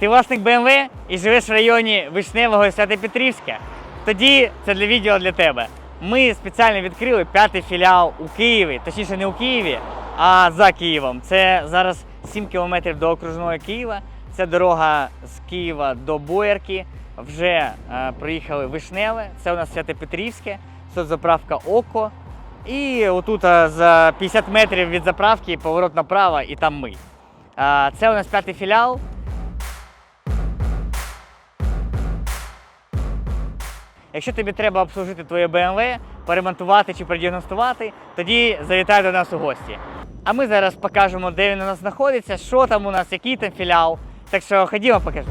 Ти власник BMW і живеш в районі Вишневого і Свято-Петрівське? Тоді це для відео для тебе. Ми спеціально відкрили п'ятий філіал у Києві, точніше не у Києві, а за Києвом. Це зараз 7 кілометрів до окружної Києва. Це дорога з Києва до Боярки. Вже е, проїхали Вишневе. Це у нас Свято-Петрівське, соцзаправка Око. І отут е, за 50 метрів від заправки поворот направо, і там ми. А, Це у нас п'ятий філіал. Якщо тобі треба обслужити твоє BMW, поремонтувати чи продіагностувати, тоді завітай до нас у гості. А ми зараз покажемо, де він у нас знаходиться, що там у нас, який там філіал. Так що ходімо, покажу.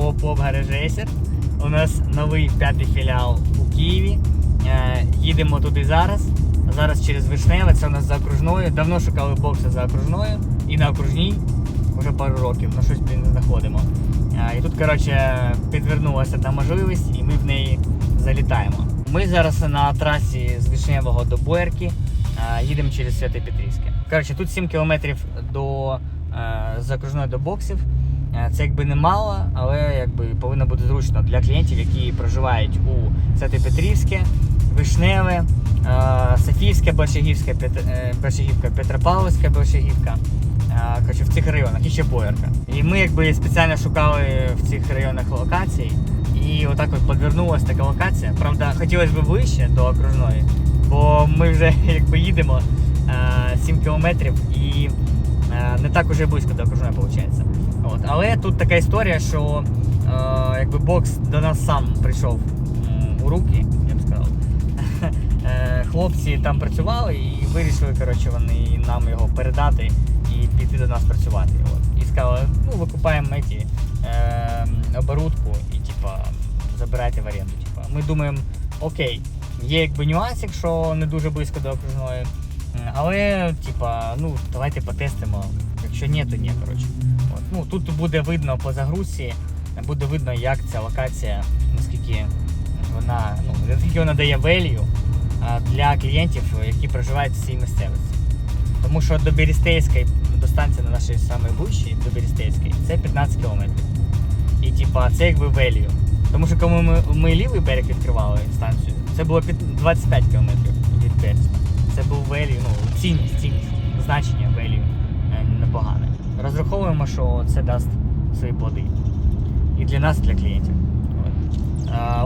Оп, оп, гараж рейсер. У нас новий п'ятий філіал у Києві. Е, їдемо туди зараз. Зараз через Вишневе, це у нас за окружною. Давно шукали бокси за окружною і на окружній вже пару років, ну щось не знаходимо. І тут, коротше, підвернулася та можливість, і ми в неї залітаємо. Ми зараз на трасі з Вишневого до Боярки. е, Їдемо через Святе Петрівське. Коротше, тут 7 кілометрів до е, з окружної до боксів. Це якби не мало, але якби повинно бути зручно для клієнтів, які проживають у Свято-Петрівське, Вишневе, е, Софіївське, Большегівське, е, Большегівка, Петропавловська, Большегівка. Е, Коротше, в цих районах і ще Боярка. І ми якби спеціально шукали в цих районах локацій. І отак от підвернулася така локація. Правда, хотілося б ближче до окружної, бо ми вже якби їдемо е, 7 кілометрів і е, не так уже близько до окружної виходить. От. Але тут така історія, що е, якби бокс до нас сам прийшов у руки, Хлопці там працювали і вирішили коротше, вони нам його передати і піти до нас працювати. От. І сказали, ну викупаємо ці, е, оборудку і типа, забирайте в оренду. Типа. Ми думаємо, окей, є якби нюанс, якщо не дуже близько до окружної. Але, типа, ну, давайте потестимо. Якщо ні, то ні, коротше. От. Ну, тут буде видно по загрузці, буде видно, як ця локація, наскільки вона, ну, наскільки вона дає а, для клієнтів, які проживають в цій місцевості. Тому що до Берестейської, до станції на нашій найближчій, до Берестейської, це 15 кілометрів. І типа це якби value. Тому що коли ми, ми лівий берег відкривали станцію, це було під 25 кілометрів від Береста. Це був value, ну, цінність, цінність, значення е, непогане. Розраховуємо, що це дасть свої плоди. І для нас, і для клієнтів.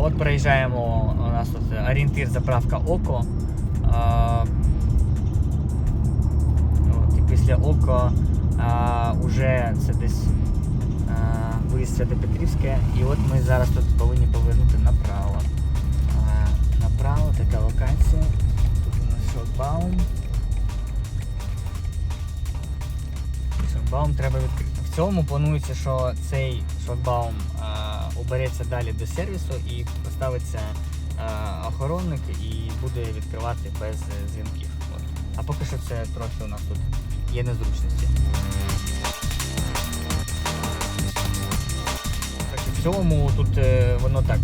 От, а, переїжджаємо, у нас тут орієнтир заправка Око. От, і після Око а, уже це десь виїзд Свято-Петрівське. І от ми зараз тут повинні повернути направо. Направо така локація. Тут у нас шлагбаум. Шлагбаум треба відкрити. В цьому планується, що цей шлагбаум а, убереться далі до сервісу і поставиться а, охоронник і буде відкривати без е, дзвінків. А поки що це трохи у нас тут є незручності. Коротше, В цілому тут е, воно так,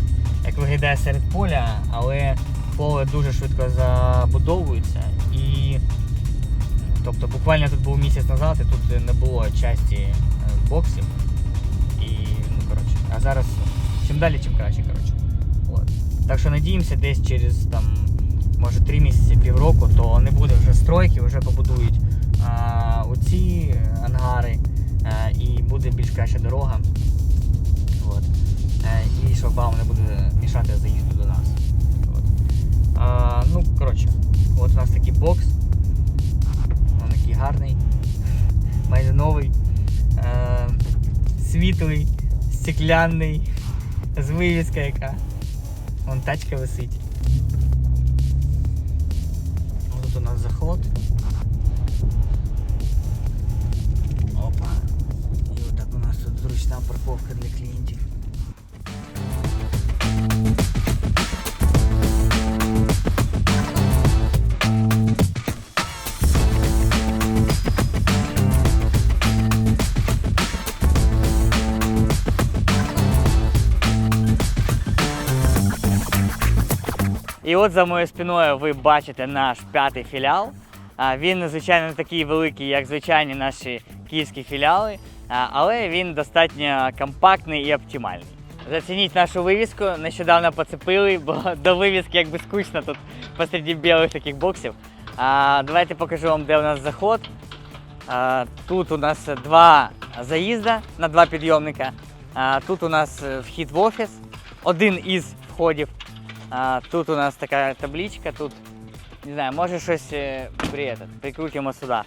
як виглядає серед поля, але поле дуже швидко забудовується і Тобто буквально тут був місяць назад і тут не було часті е, боксів. І, ну, коротше, а зараз чим далі, чим краще, коротше. От. Так що надіємося, десь через там, може 3 місяці, півроку, то не буде вже стройки, вже побудують а, оці ангари а, і буде більш краща дорога. От. Е, і шлагбаум не буде мішати заїзду до нас. От. А, ну, коротше, от у нас такий бокс. Він такий гарний, майже новий, е, світлий, стекляний, з вивіска яка. Вон тачка висить. Тут у нас заход. Опа. І отак у нас тут зручна парковка для клієнтів. І от за моєю спиною ви бачите наш п'ятий філіал. Він, звичайно, не такий великий, як звичайні наші київські філіали, але він достатньо компактний і оптимальний. Зацініть нашу вивіску. Нещодавно поцепили, бо до вивіски якби скучно тут посеред білих таких боксів. А, давайте покажу вам, де у нас заход. А, тут у нас два заїзди на два підйомника. А, тут у нас е, вхід в офіс, один із входів. А, тут у нас така табличка, тут не знаю, може щось е, при, прикрутимо сюди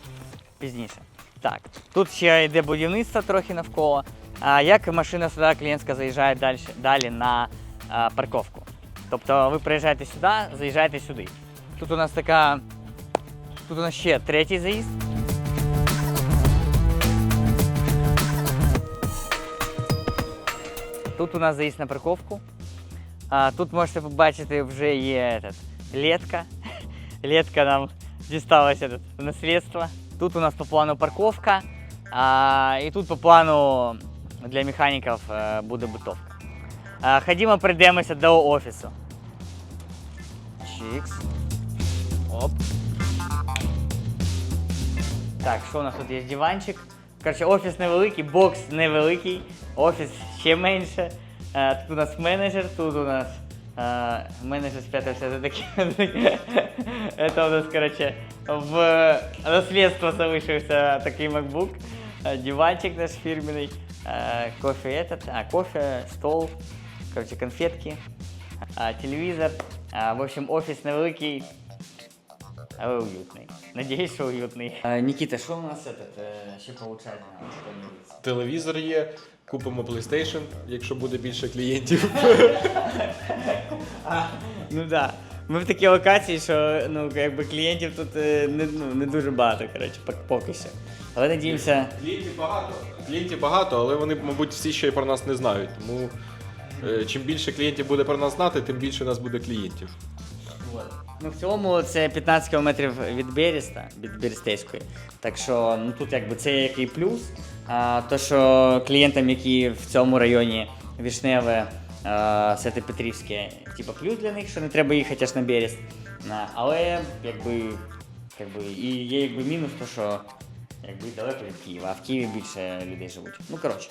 пізніше. Так, тут ще йде будівництво трохи навколо. А як машина сюди клієнтська заїжджає далі, далі на а, парковку. Тобто ви приїжджаєте сюди, заїжджаєте сюди. Тут у нас така. Тут у нас ще третій заїзд. Тут у нас заїзд на парковку. А, тут можете побачити, вже є этот, летка. Летка нам дісталася в наслідство. Тут у нас по плану парковка. А, і тут по плану для механіків е, буде бутовка. А, ходімо, прийдемося до офісу. Чікс. Оп. Так, що у нас тут є диванчик? Коротше, офіс невеликий, бокс невеликий, офіс ще менше. Е, Тут у нас менеджер, тут у нас е, менеджер спрятався за таким. Это у нас, короче, в наследство залишився такий MacBook, е, диванчик наш фірменний, е, кофе этот, а, кофе, стол, короче, конфетки. А, В общем, офіс невеликий, але уютний. Надіюсь, що уютний. Нікіта, що у нас этот, е, ще получать? Телевізор є, купимо PlayStation, якщо буде більше клієнтів. Ну да. Ми в такій локації, що ну, якби клієнтів тут е, не, ну, не дуже багато, коротше, поки що. Але надіємося. Клієнтів багато. Клієнтів багато, але вони, мабуть, всі ще й про нас не знають. Тому е, чим більше клієнтів буде про нас знати, тим більше у нас буде клієнтів. Ну, в цілому це 15 кілометрів від Береста, від Берестейської. Так що ну, тут якби це який плюс. А, то, що клієнтам, які в цьому районі Вішневе, а, Святе Петрівське, типу плюс для них, що не треба їхати аж на Берест. Але якби, якби, і є якби мінус, то що якби далеко від Києва, а в Києві більше людей живуть. Ну коротше,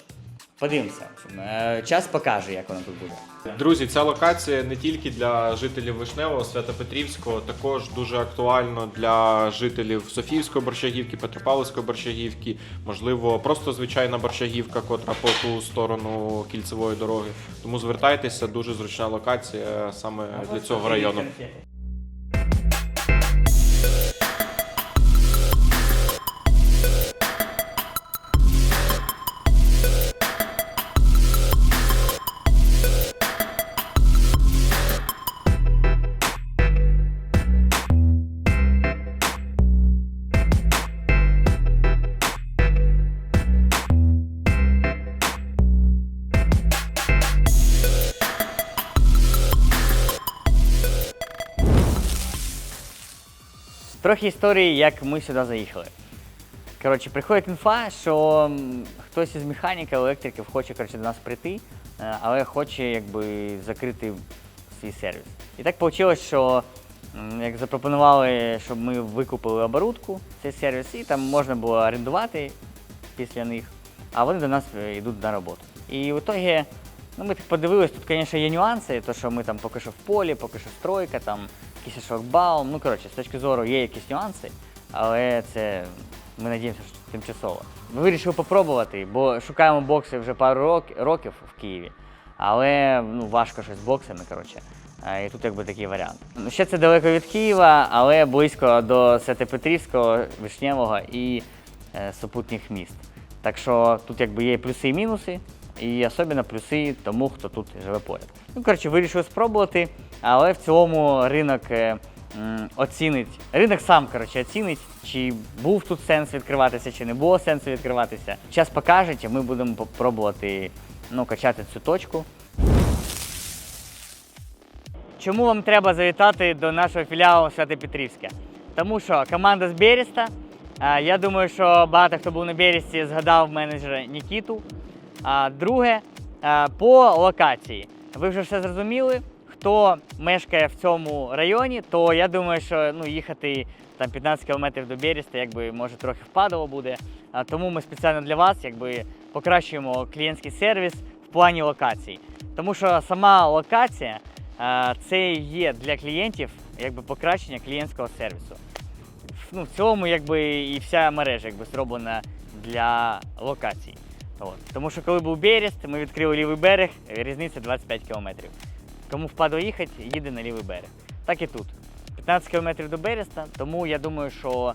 подивимося. Е, Час покаже, як воно тут буде. Друзі, ця локація не тільки для жителів Вишневого, Свято-Петрівського, також дуже актуально для жителів Софіївської борщагівки, Петропавловської борщагівки, можливо, просто звичайна борщагівка, котра по ту сторону кільцевої дороги. Тому звертайтеся, дуже зручна локація саме для цього району. Трохи історії, як ми сюди заїхали. Коротше, приходить інфа, що хтось із механіків, електриків хоче коротше, до нас прийти, е, але хоче якби, закрити свій сервіс. І так вийшло, що як запропонували, щоб ми викупили оборудку, цей сервіс, і там можна було орендувати після них, а вони до нас е, йдуть на роботу. І в итоге, ну ми так подивились, тут, звісно, є нюанси, то що ми там поки що в полі, поки що стройка, там якийсь шлагбаум. Ну, коротше, з точки зору є якісь нюанси, але це ми надіємося, що тимчасово. Ми вирішили попробувати, бо шукаємо бокси вже пару рок- років в Києві, але ну, важко щось з боксами, коротше. І тут якби такий варіант. Ну, ще це далеко від Києва, але близько до Святопетрівського, Вишневого і е, супутніх міст. Так що тут якби є плюси і мінуси, і особливо плюси тому, хто тут живе поряд. Ну, коротше, вирішив спробувати, але в цілому ринок е, оцінить. Ринок сам коротше, оцінить, чи був тут сенс відкриватися, чи не було сенсу відкриватися. Час покаже, і ми будемо пробувати ну, качати цю точку. Чому вам треба завітати до нашого філіалу Свято-Петрівське? Тому що команда з Береста. Я думаю, що багато хто був на Бересті, згадав менеджера Нікіту. А, Друге, по локації. Ви вже все зрозуміли, хто мешкає в цьому районі, то я думаю, що ну, їхати там 15 кілометрів до Береста, якби може трохи впадало буде. Тому ми спеціально для вас якби покращуємо клієнтський сервіс в плані локацій. Тому що сама локація це є для клієнтів якби покращення клієнтського сервісу. Ну, в цілому, якби і вся мережа якби зроблена для локацій. От. Тому що коли був Берест, ми відкрили лівий берег, різниця 25 кілометрів. Кому впадло їхати, їде на лівий берег. Так і тут. 15 кілометрів до Береста, тому я думаю, що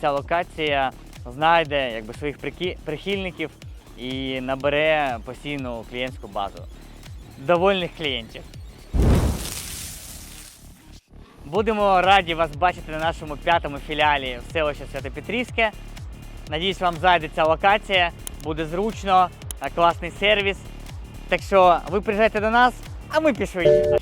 ця локація знайде якби, своїх прихильників і набере постійну клієнтську базу. Довольних клієнтів. Будемо раді вас бачити на нашому п'ятому філіалі в селищі Святопетрівське. Надіюсь, вам зайде ця локація, буде зручно, класний сервіс. Так що ви приїжджайте до нас, а ми пішли.